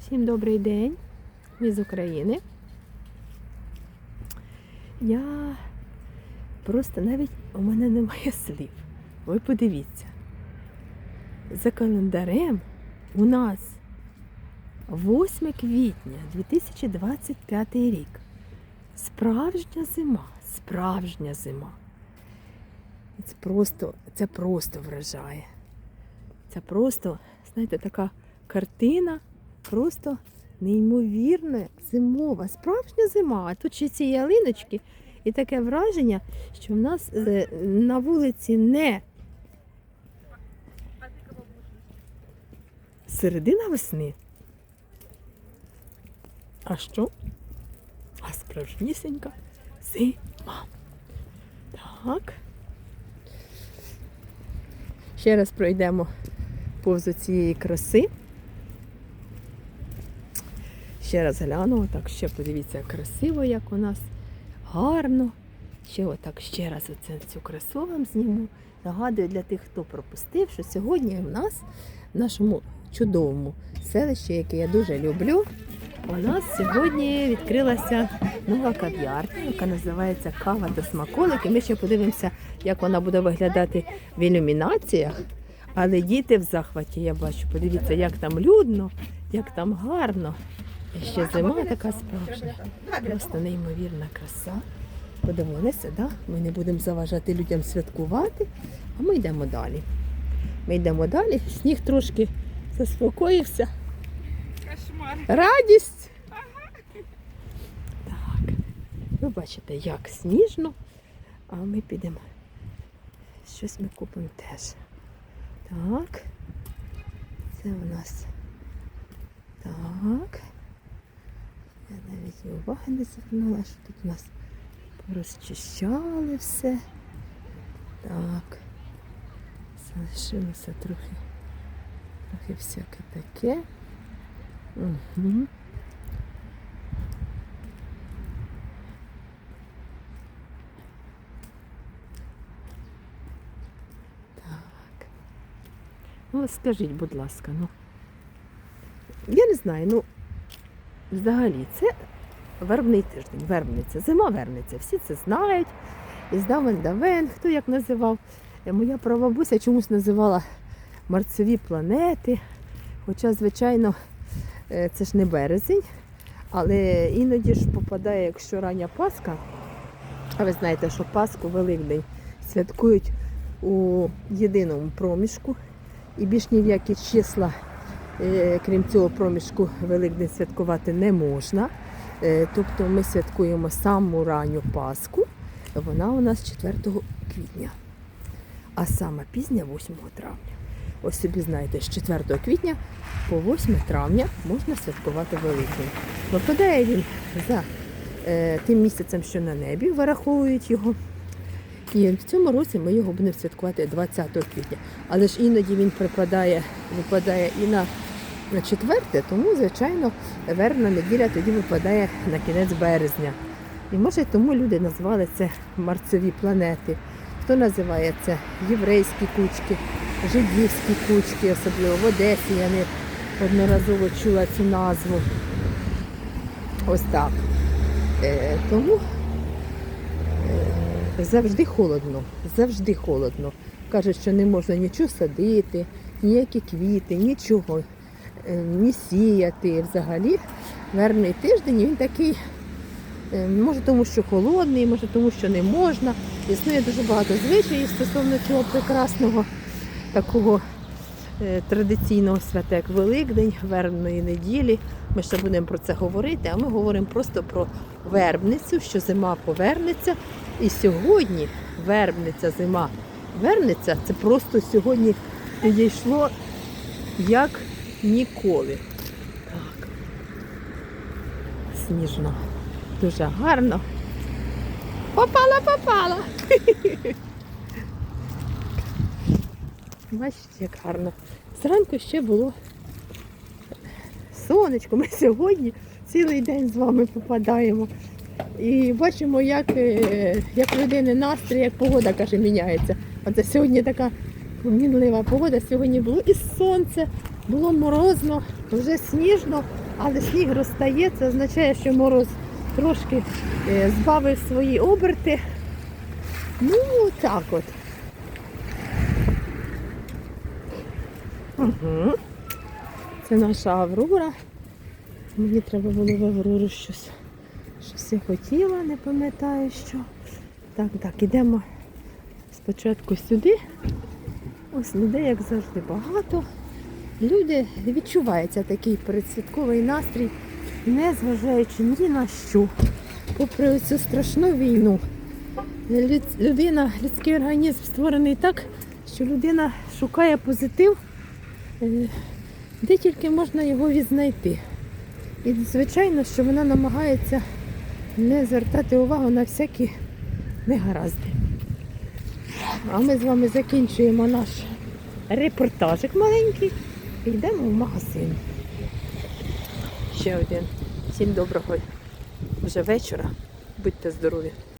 Всім добрий день. Ми з України. Я просто навіть у мене немає слів. Ви подивіться. За календарем у нас 8 квітня 2025 рік. Справжня зима, справжня зима. Це просто, це просто вражає. Це просто, знаєте, така картина, просто неймовірна зимова, справжня зима. А тут ще ці ялиночки, і таке враження, що в нас е, на вулиці не середина весни. А що? А справжнісінька зима. Так. Ще раз пройдемо повз цієї краси. Ще раз гляну, так ще подивіться, красиво, як у нас гарно. Ще отак ще раз оце, цю красу вам зніму. Нагадую для тих, хто пропустив, що сьогодні в нас, в нашому чудовому селищі, яке я дуже люблю, у нас сьогодні відкрилася нова кав'ярня, яка називається Кава та смаколики. Ми ще подивимося, як вона буде виглядати в ілюмінаціях. Але діти в захваті, я бачу, подивіться, як там людно, як там гарно. І ще зима така справжня. Просто неймовірна краса. Подивилися, да? ми не будемо заважати людям святкувати, а ми йдемо далі. Ми йдемо далі, сніг трошки заспокоївся. Кошмар. Радість! Так. Ви бачите, як сніжно, а ми підемо. Щось ми купимо теж. Так. Це у нас. Так. Я навіть і уваги не звернула, що тут у нас розчищали все. Так. Залишилося трохи, трохи всяке таке. Угу. Так. Ну, скажіть, будь ласка, ну. Я не знаю, ну, взагалі, це вербний тиждень, вербниця, зима вербниця. Всі це знають. І здавен давен, хто як називав. Е, Моя прабабуся чомусь називала марцеві планети. Хоча, звичайно, Е, це ж не березень, але іноді ж попадає, якщо рання Пасха, а ви знаєте, що Пасху Великдень святкують у єдиному проміжку, і більш ні в які числа, крім цього проміжку, Великдень святкувати не можна. Е, Тобто ми святкуємо саму ранню Пасху, вона у нас 4 квітня, а сама пізня 8 травня. Ось собі знаєте, з 4 квітня по 8 травня можна святкувати Великдень. Випадає він за е, тим місяцем, що на небі, вираховують його. І в цьому році ми його будемо святкувати 20 квітня. Але ж іноді він припадає, випадає і на, 4, тому, звичайно, вербна неділя тоді випадає на кінець березня. І може тому люди назвали це марцеві планети. Хто називає це єврейські кучки, жидівські кучки, особливо в Одесі. Я не одноразово чула цю назву. Ось так. Е, тому е, завжди холодно, завжди холодно. Кажуть, що не можна нічого садити, ніякі квіти, нічого, ні сіяти. Взагалі верний тиждень він такий, е, може тому, що холодний, може тому, що не можна. Існує дуже багато звичаїв стосовно цього прекрасного такого е, традиційного свята, як Великдень, вербної неділі. Ми ще будемо про це говорити, а ми говоримо просто про вербницю, що зима повернеться. І сьогодні вербниця, зима вернеться, це просто сьогодні підійшло як ніколи. Так. Сніжно. Дуже гарно. Попала, попала. Бачите, як гарно. Зранку ще було сонечко. Ми сьогодні цілий день з вами попадаємо. І бачимо, як, е, як людини настрій, як погода каже, міняється. Оце сьогодні така мінлива погода. Сьогодні було і сонце, було морозно, вже сніжно, але сніг розтає, це означає, що мороз трошки е, збавив свої оберти. Ну, так от. Угу. Це наша Аврора. Мені треба було в Аврору щось. Щось я хотіла, не пам'ятаю що. Так, так, ідемо спочатку сюди. Ось людей, як завжди, багато. Люди відчувається такий передсвятковий настрій, не зважаючи ні на що. Попри цю страшну війну, люд- людина, людський організм створений так, що людина шукає позитив, е, де тільки можна його відзнайти. І звичайно, що вона намагається не звертати увагу на всякі негаразди. А ми з вами закінчуємо наш репортажик маленький йдемо в магазин. Ще один. Всім доброго вже вечора. Будьте здорові!